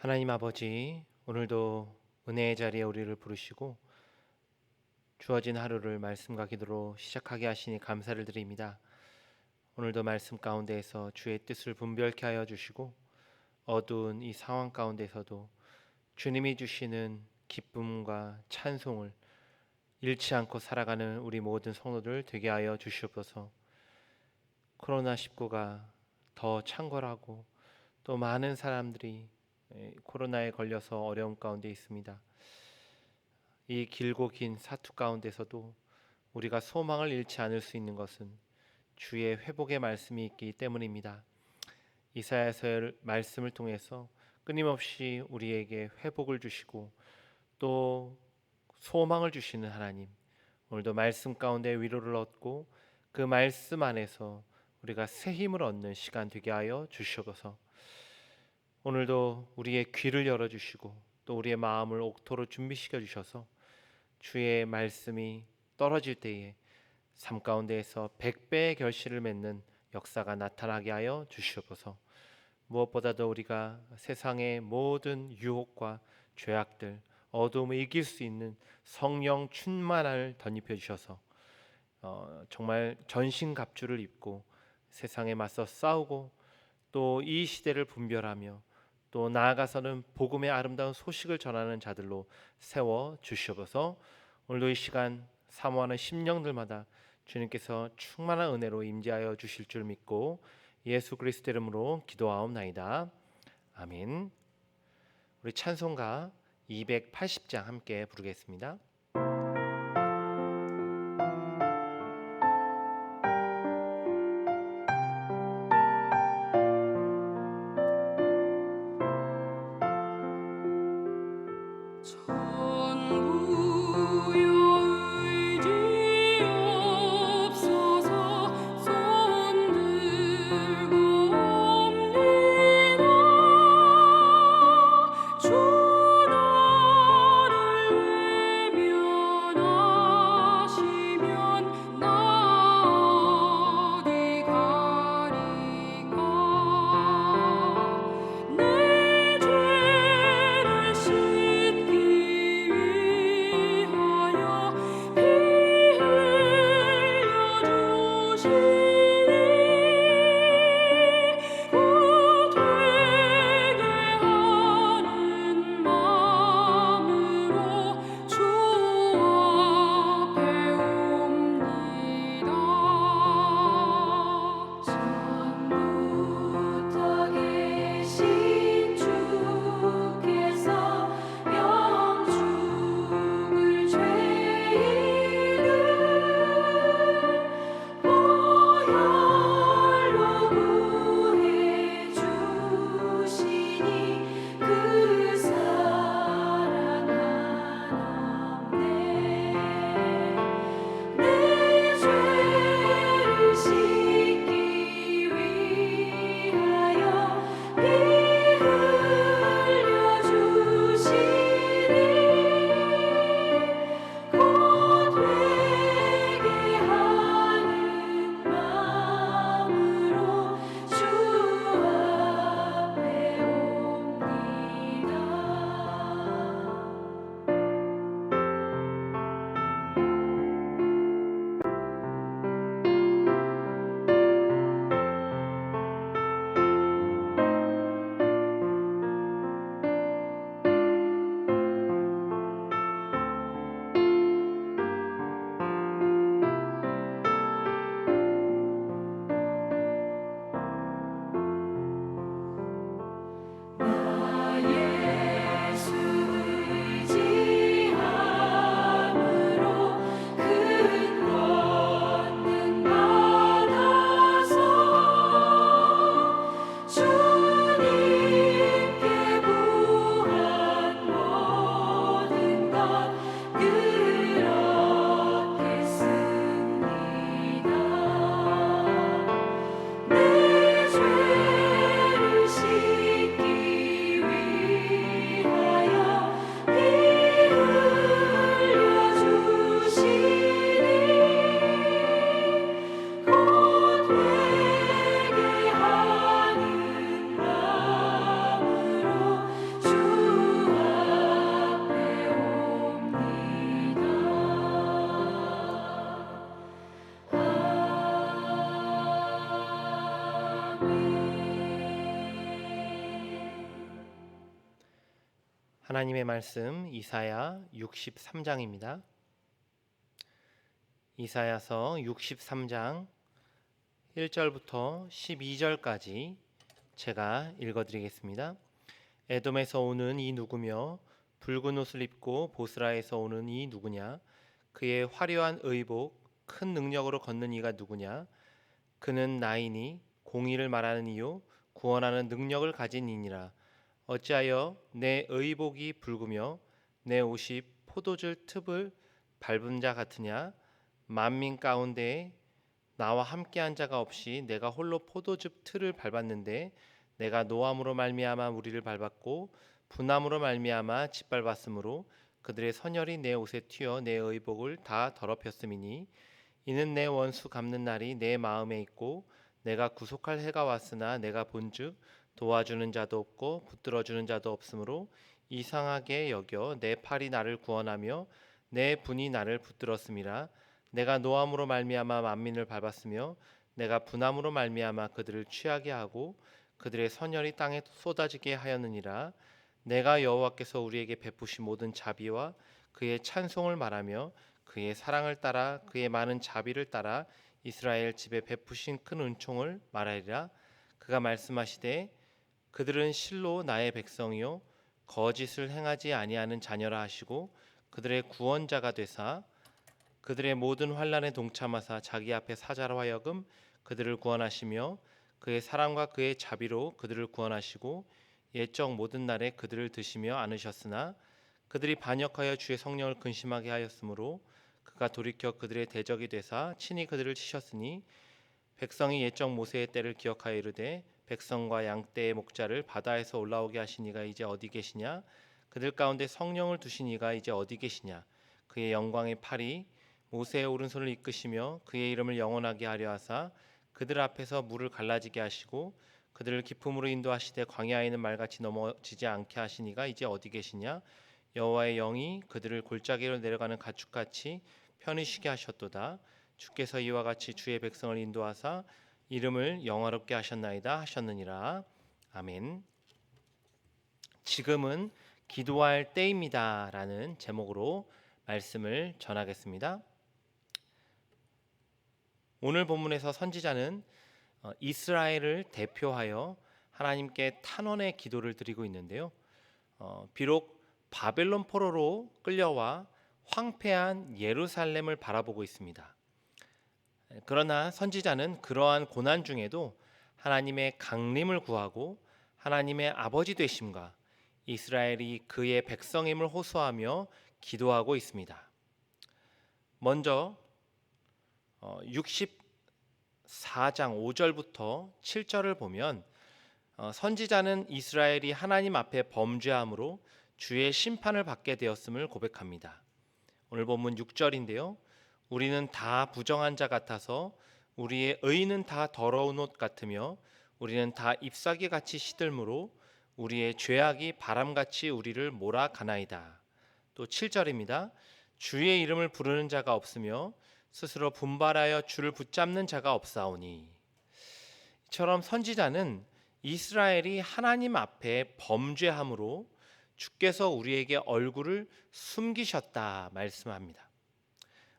하나님 아버지, 오늘도 은혜의 자리에 우리를 부르시고 주어진 하루를 말씀과 기도로 시작하게 하시니 감사를 드립니다. 오늘도 말씀 가운데에서 주의 뜻을 분별케 하여 주시고 어두운 이 상황 가운데서도 주님이 주시는 기쁨과 찬송을 잃지 않고 살아가는 우리 모든 성도들 되게 하여 주시옵소서. 코로나 19가 더 창궐하고 또 많은 사람들이 에, 코로나에 걸려서 어려움 가운데 있습니다. 이 길고 긴 사투 가운데서도 우리가 소망을 잃지 않을 수 있는 것은 주의 회복의 말씀이 있기 때문입니다. 이사야서의 말씀을 통해서 끊임없이 우리에게 회복을 주시고 또 소망을 주시는 하나님 오늘도 말씀 가운데 위로를 얻고 그 말씀 안에서 우리가 새 힘을 얻는 시간 되게 하여 주시옵소서. 오늘도 우리의 귀를 열어 주시고 또 우리의 마음을 옥토로 준비시켜 주셔서 주의 말씀이 떨어질 때에 삶 가운데에서 백배의 결실을 맺는 역사가 나타나게 하여 주시옵소서. 무엇보다도 우리가 세상의 모든 유혹과 죄악들, 어둠을 이길 수 있는 성령 충만을 덧입혀 주셔서 어, 정말 전신 갑주를 입고 세상에 맞서 싸우고 또 이 시대를 분별하며 또 나아가서는 복음의 아름다운 소식을 전하는 자들로 세워 주시옵소서. 오늘도 이 시간 사모하는 심령들마다 주님께서 충만한 은혜로 임재하여 주실 줄 믿고 예수 그리스도 이름으로 기도하옵나이다. 아멘. 우리 찬송가 280장 함께 부르겠습니다. 하나님의 말씀 이사야 63장입니다. 이사야서 63장 1절부터 12절까지 제가 읽어 드리겠습니다. 에돔에서 오는 이 누구며 붉은 옷을 입고 보스라에서 오는 이 누구냐 그의 화려한 의복 큰 능력으로 걷는 이가 누구냐 그는 나이니 공의를 말하는 이요 구원하는 능력을 가진 이니라. 어찌하여 내 의복이 붉으며 내 옷이 포도줄 틈을 밟은 자 같으냐? 만민 가운데 나와 함께한 자가 없이 내가 홀로 포도즙 틀을 밟았는데 내가 노함으로 말미암아 무리를 밟았고 분함으로 말미암아 짓밟았으므로 그들의 선열이 내 옷에 튀어 내 의복을 다 더럽혔음이니 이는 내 원수 갚는 날이 내 마음에 있고 내가 구속할 해가 왔으나 내가 본즉 도와주는 자도 없고 붙들어 주는 자도 없으므로 이상하게 여겨 내 팔이 나를 구원하며 내 분이 나를 붙들었음이라. 내가 노함으로 말미암아 만민을 밟았으며 내가 분함으로 말미암아 그들을 취하게 하고 그들의 선열이 땅에 쏟아지게 하였느니라. 내가 여호와께서 우리에게 베푸신 모든 자비와 그의 찬송을 말하며 그의 사랑을 따라 그의 많은 자비를 따라 이스라엘 집에 베푸신 큰 은총을 말하리라. 그가 말씀하시되 그들은 실로 나의 백성이요 거짓을 행하지 아니하는 자녀라 하시고 그들의 구원자가 되사 그들의 모든 환란에 동참하사 자기 앞에 사자로 하여금 그들을 구원하시며 그의 사랑과 그의 자비로 그들을 구원하시고 옛적 모든 날에 그들을 드시며 안으셨으나 그들이 반역하여 주의 성령을 근심하게 하였으므로 그가 돌이켜 그들의 대적이 되사 친히 그들을 치셨으니 백성이 옛적 모세의 때를 기억하여 이르되 백성과 양떼의 목자를 바다에서 올라오게 하신 이가 이제 어디 계시냐? 그들 가운데 성령을 두신 이가 이제 어디 계시냐? 그의 영광의 팔이 모세의 오른손을 이끄시며 그의 이름을 영원하게 하려 하사 그들 앞에서 물을 갈라지게 하시고 그들을 기품으로 인도하시되 광야에는 말같이 넘어지지 않게 하시니가 이제 어디 계시냐 여호와의 영이 그들을 골짜기로 내려가는 가축같이 편히 쉬게 하셨도다 주께서 이와 같이 주의 백성을 인도하사 이름을 영화롭게 하셨나이다 하셨느니라 아멘 지금은 기도할 때입니다라는 제목으로 말씀을 전하겠습니다. 오늘 본문에서 선지자는 어, 이스라엘을 대표하여 하나님께 탄원의 기도를 드리고 있는데요. 어, 비록 바벨론 포로로 끌려와 황폐한 예루살렘을 바라보고 있습니다. 그러나 선지자는 그러한 고난 중에도 하나님의 강림을 구하고 하나님의 아버지 되심과 이스라엘이 그의 백성임을 호소하며 기도하고 있습니다. 먼저 64장 5절부터 7절을 보면 어, 선지자는 이스라엘이 하나님 앞에 범죄함으로 주의 심판을 받게 되었음을 고백합니다. 오늘 본문 6절인데요. 우리는 다 부정한 자 같아서 우리의 의는 다 더러운 옷 같으며 우리는 다 잎사귀 같이 시들므로 우리의 죄악이 바람같이 우리를 몰아가나이다. 또 7절입니다. 주의 이름을 부르는 자가 없으며 스스로 분발하여 주를 붙잡는 자가 없사오니 이처럼 선지자는 이스라엘이 하나님 앞에 범죄함으로 주께서 우리에게 얼굴을 숨기셨다 말씀합니다.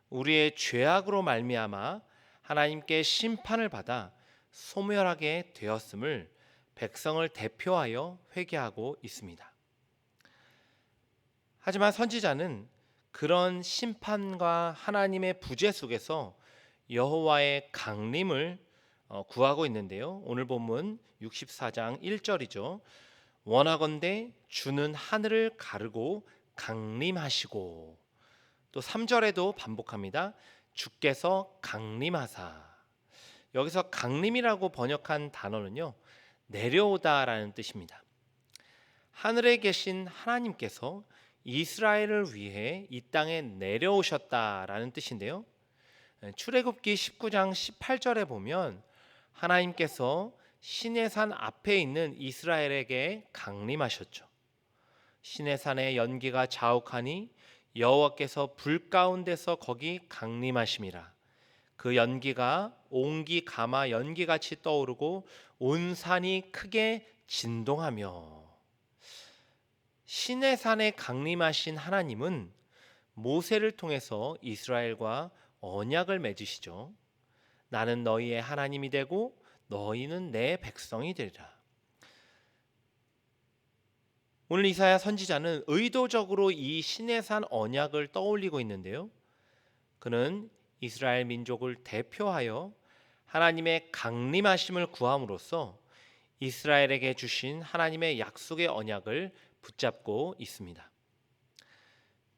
우리의 죄악으로 말미암아 하나님께 심판을 받아 소멸하게 되었음을 백성을 대표하여 회개하고 있습니다. 하지만 선지자는 그런 심판과 하나님의 부재 속에서 여호와의 강림을 어, 구하고 있는데요. 오늘 본문 64장 1절이죠. 원하건대 주는 하늘을 가르고 강림하시고 또 3절에도 반복합니다. 주께서 강림하사. 여기서 강림이라고 번역한 단어는요. 내려오다라는 뜻입니다. 하늘에 계신 하나님께서 이스라엘을 위해 이 땅에 내려오셨다라는 뜻인데요. 출애굽기 19장 18절에 보면 하나님께서 시내산 앞에 있는 이스라엘에게 강림하셨죠. 시내산의 연기가 자욱하니 여호와께서 불 가운데서 거기 강림하심이라. 그 연기가 옹기 가마 연기같이 떠오르고 온 산이 크게 진동하며 신의 산에 강림하신 하나님은 모세를 통해서 이스라엘과 언약을 맺으시죠. 나는 너희의 하나님이 되고 너희는 내 백성이 되리라. 오늘 이사야 선지자는 의도적으로 이 신의 산 언약을 떠올리고 있는데요. 그는 이스라엘 민족을 대표하여 하나님의 강림하심을 구함으로써 이스라엘에게 주신 하나님의 약속의 언약을 붙잡고 있습니다.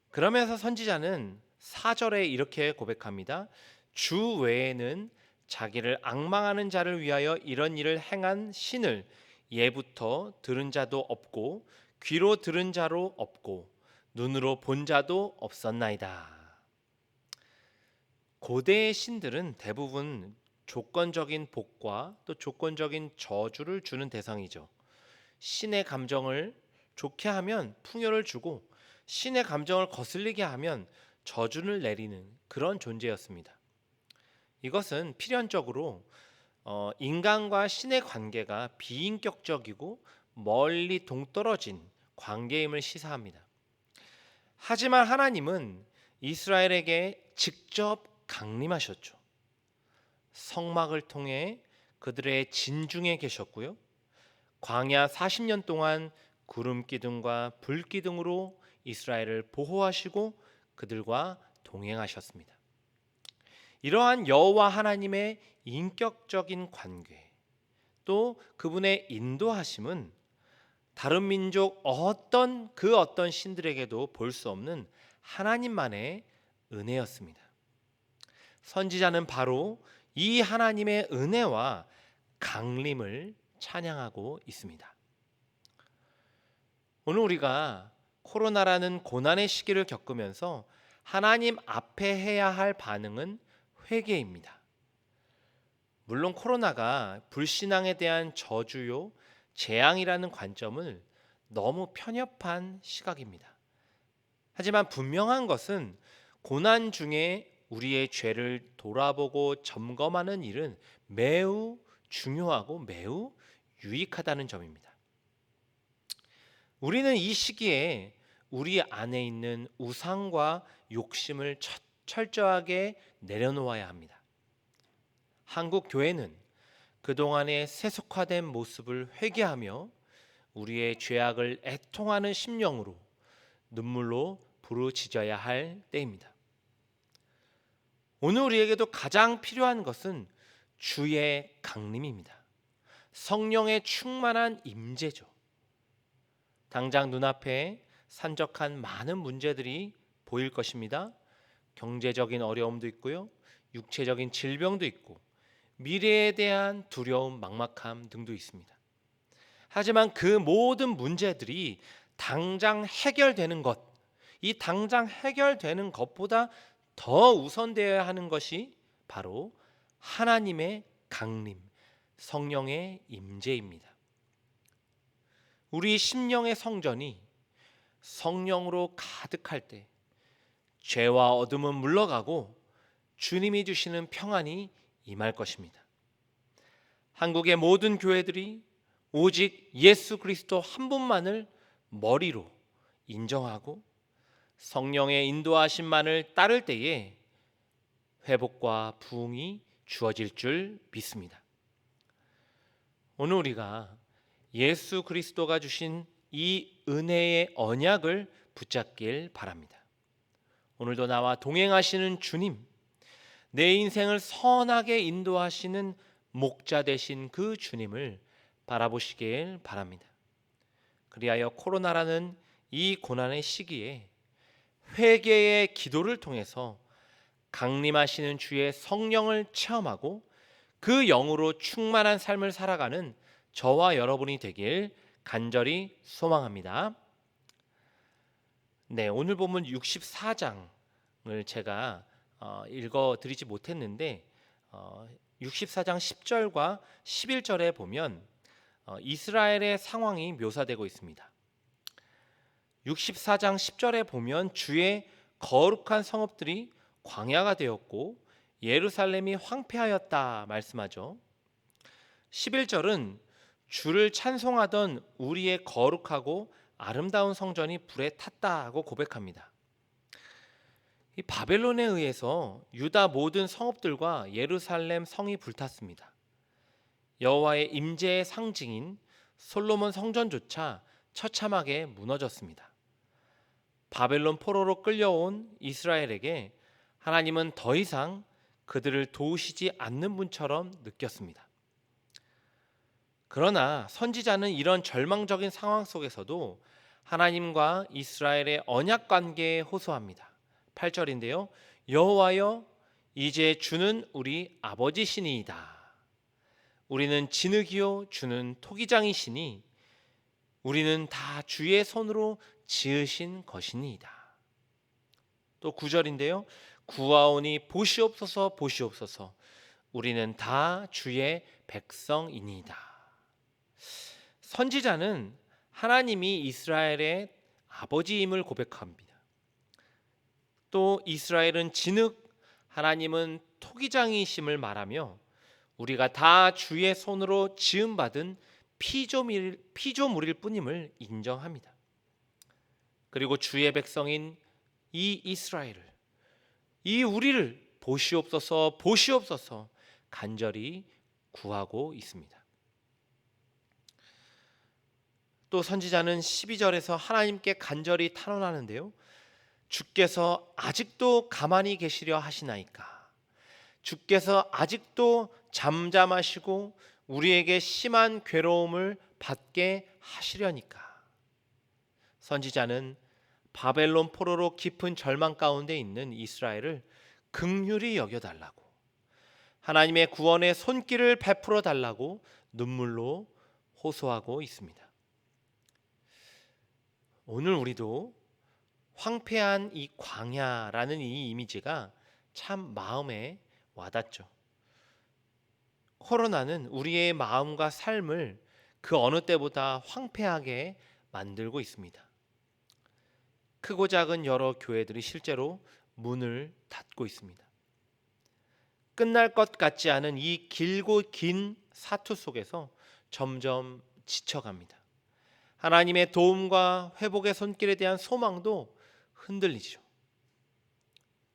그러면서 선지자는 4절에 이렇게 고백합니다. 주 외에는 자기를 악망하는 자를 위하여 이런 일을 행한 신을 예부터 들은 자도 없고 귀로 들은 자로 없고 눈으로 본 자도 없었나이다. 고대의 신들은 대부분 조건적인 복과 또 조건적인 저주를 주는 대상이죠. 신의 감정을 좋게 하면 풍요를 주고 신의 감정을 거슬리게 하면 저주를 내리는 그런 존재였습니다. 이것은 필연적으로 어, 인간과 신의 관계가 비인격적이고 멀리 동떨어진 관계임을 시사합니다. 하지만 하나님은 이스라엘에게 직접 강림하셨죠. 성막을 통해 그들의 진중에 계셨고요. 광야 40년 동안 구름 기둥과 불 기둥으로 이스라엘을 보호하시고 그들과 동행하셨습니다. 이러한 여호와 하나님의 인격적인 관계 또 그분의 인도하심은 다른 민족 어떤 그 어떤 신들에게도 볼 수 없는 하나님만의 은혜였습니다. 선지자는 바로 이 하나님의 은혜와 강림을 찬양하고 있습니다. 오늘 우리가 코로나라는 고난의 시기를 겪으면서 하나님 앞에 해야 할 반응은 회개입니다. 물론 코로나가 불신앙에 대한 저주요, 재앙이라는 관점을 너무 편협한 시각입니다. 하지만 분명한 것은 고난 중에 우리의 죄를 돌아보고 점검하는 일은 매우 중요하고 매우 유익하다는 점입니다. 우리는 이 시기에 우리 안에 있는 우상과 욕심을 철저하게 내려놓아야 합니다. 한국 교회는 그동안의 세속화된 모습을 회개하며 우리의 죄악을 애통하는 심령으로 눈물로 부르짖어야 할 때입니다. 오늘 우리에게도 가장 필요한 것은 주의 강림입니다. 성령의 충만한 임재죠. 당장 눈앞에 산적한 많은 문제들이 보일 것입니다. 경제적인 어려움도 있고요. 육체적인 질병도 있고 미래에 대한 두려움, 막막함 등도 있습니다. 하지만 그 모든 문제들이 당장 해결되는 것, 이 당장 해결되는 것보다 더 우선되어야 하는 것이 바로 하나님의 강림, 성령의 임재입니다. 우리 심령의 성전이 성령으로 가득할 때 죄와 어둠은 물러가고 주님이 주시는 평안이 임할 것입니다. 한국의 모든 교회들이 오직 예수 그리스도 한 분만을 머리로 인정하고 성령의 인도하심만을 따를 때에 회복과 부흥이 주어질 줄 믿습니다. 오늘 우리가 예수 그리스도가 주신 이 은혜의 언약을 붙잡길 바랍니다. 오늘도 나와 동행하시는 주님, 내 인생을 선하게 인도하시는 목자 되신 그 주님을 바라보시길 바랍니다. 그리하여 코로나라는 이 고난의 시기에 회개의 기도를 통해서 강림하시는 주의 성령을 체험하고 그 영으로 충만한 삶을 살아가는 저와 여러분이 되길 간절히 소망합니다. 네, 오늘 본문 64장을 제가 어, 읽어 드리지 못했는데 어, 64장 10절과 11절에 보면 어, 이스라엘의 상황이 묘사되고 있습니다. 64장 10절에 보면 주의 거룩한 성읍들이 광야가 되었고 예루살렘이 황폐하였다 말씀하죠. 11절은 주를 찬송하던 우리의 거룩하고 아름다운 성전이 불에 탔다고 고백합니다. 이 바벨론에 의해서 유다 모든 성읍들과 예루살렘 성이 불탔습니다. 여호와의 임재의 상징인 솔로몬 성전조차 처참하게 무너졌습니다. 바벨론 포로로 끌려온 이스라엘에게 하나님은 더 이상 그들을 도우시지 않는 분처럼 느꼈습니다. 그러나 선지자는 이런 절망적인 상황 속에서도 하나님과 이스라엘의 언약 관계에 호소합니다. 8절인데요. 여호와여 이제 주는 우리 아버지시니이다. 우리는 진흙이요 주는 토기장이시니 우리는 다 주의 손으로 지으신 것이니이다. 또 9절인데요. 구하오니 보시옵소서 보시옵소서 우리는 다 주의 백성이니이다. 선지자는 하나님이 이스라엘의 아버지임을 고백합니다. 또 이스라엘은 진흙, 하나님은 토기장이심을 말하며 우리가 다 주의 손으로 지음 받은 피조물, 피조물일 뿐임을 인정합니다. 그리고 주의 백성인 이 이스라엘을 이 우리를 보시옵소서 보시옵소서 간절히 구하고 있습니다. 또 선지자는 12절에서 하나님께 간절히 탄원하는데요. 주께서 아직도 가만히 계시려 하시나이까? 주께서 아직도 잠잠하시고 우리에게 심한 괴로움을 받게 하시려니까. 선지자는 바벨론 포로로 깊은 절망 가운데 있는 이스라엘을 극률히 여겨 달라고 하나님의 구원의 손길을 베풀어 달라고 눈물로 호소하고 있습니다. 오늘 우리도 황폐한 이 광야라는 이 이미지가 참 마음에 와닿죠. 코로나는 우리의 마음과 삶을 그 어느 때보다 황폐하게 만들고 있습니다. 크고 작은 여러 교회들이 실제로 문을 닫고 있습니다. 끝날 것 같지 않은 이 길고 긴 사투 속에서 점점 지쳐갑니다. 하나님의 도움과 회복의 손길에 대한 소망도 흔들리죠.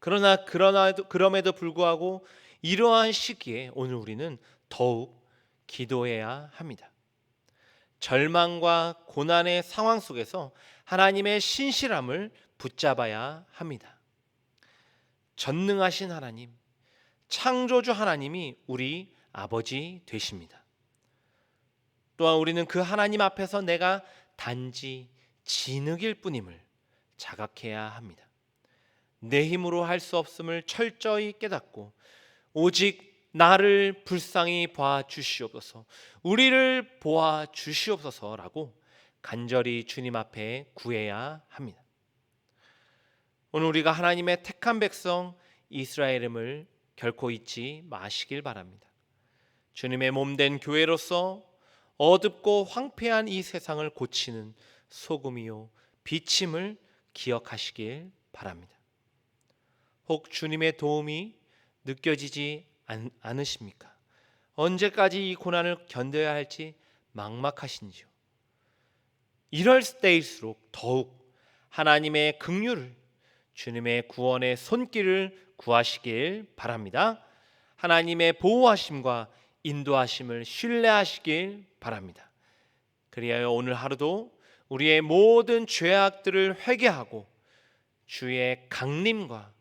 그러나 그러나도 그럼에도 불구하고 이러한 시기에 오늘 우리는 더욱 기도해야 합니다. 절망과 고난의 상황 속에서 하나님의 신실함을 붙잡아야 합니다. 전능하신 하나님, 창조주 하나님이 우리 아버지 되십니다. 또한 우리는 그 하나님 앞에서 내가 단지 진흙일 뿐임을 자각해야 합니다. 내 힘으로 할 수 없음을 철저히 깨닫고 오직 나를 불쌍히 봐 주시옵소서. 우리를 보아 주시옵소서라고 간절히 주님 앞에 구해야 합니다. 오늘 우리가 하나님의 택한 백성 이스라엘임을 결코 잊지 마시길 바랍니다. 주님의 몸 된 교회로서 어둡고 황폐한 이 세상을 고치는 소금이요 빛임을 기억하시길 바랍니다. 혹 주님의 도움이 느껴지지 않, 않으십니까? 언제까지 이 고난을 견뎌야 할지 막막하신지요. 이럴 때일수록 더욱 하나님의 긍휼을 주님의 구원의 손길을 구하시길 바랍니다. 하나님의 보호하심과 인도하심을 신뢰하시길 바랍니다. 그리하여 오늘 하루도 우리의 모든 죄악들을 회개하고 주의 강림과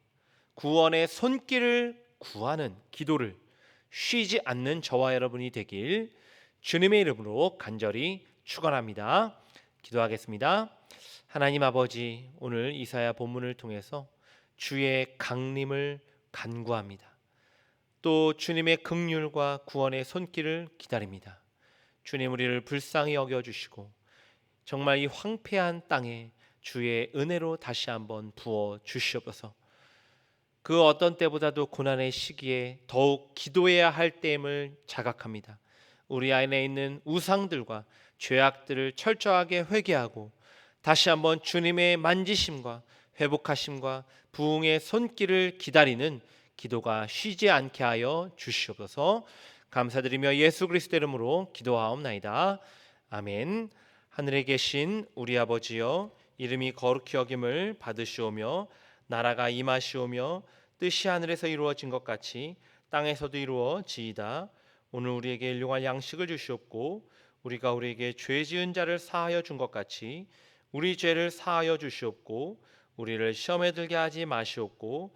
구원의 손길을 구하는 기도를 쉬지 않는 저와 여러분이 되길 주님의 이름으로 간절히 축원합니다. 기도하겠습니다. 하나님 아버지 오늘 이사야 본문을 통해서 주의 강림을 간구합니다. 또 주님의 긍휼과 구원의 손길을 기다립니다. 주님 우리를 불쌍히 여겨 주시고 정말 이 황폐한 땅에 주의 은혜로 다시 한번 부어 주시옵소서. 그 어떤 때보다도 고난의 시기에 더욱 기도해야 할 때임을 자각합니다. 우리 안에 있는 우상들과 죄악들을 철저하게 회개하고 다시 한번 주님의 만지심과 회복하심과 부흥의 손길을 기다리는 기도가 쉬지 않게 하여 주시옵소서. 감사드리며 예수 그리스도 이름으로 기도하옵나이다. 아멘. 하늘에 계신 우리 아버지여 이름이 거룩히 여김을 받으시오며 나라가 임하시오며 뜻이 하늘에서 이루어진 것 같이 땅에서도 이루어지이다 오늘 우리에게 일용할 양식을 주시옵고 우리가 우리에게 죄 지은 자를 사하여 준 것 같이 우리 죄를 사하여 주시옵고 우리를 시험에 들게 하지 마시옵고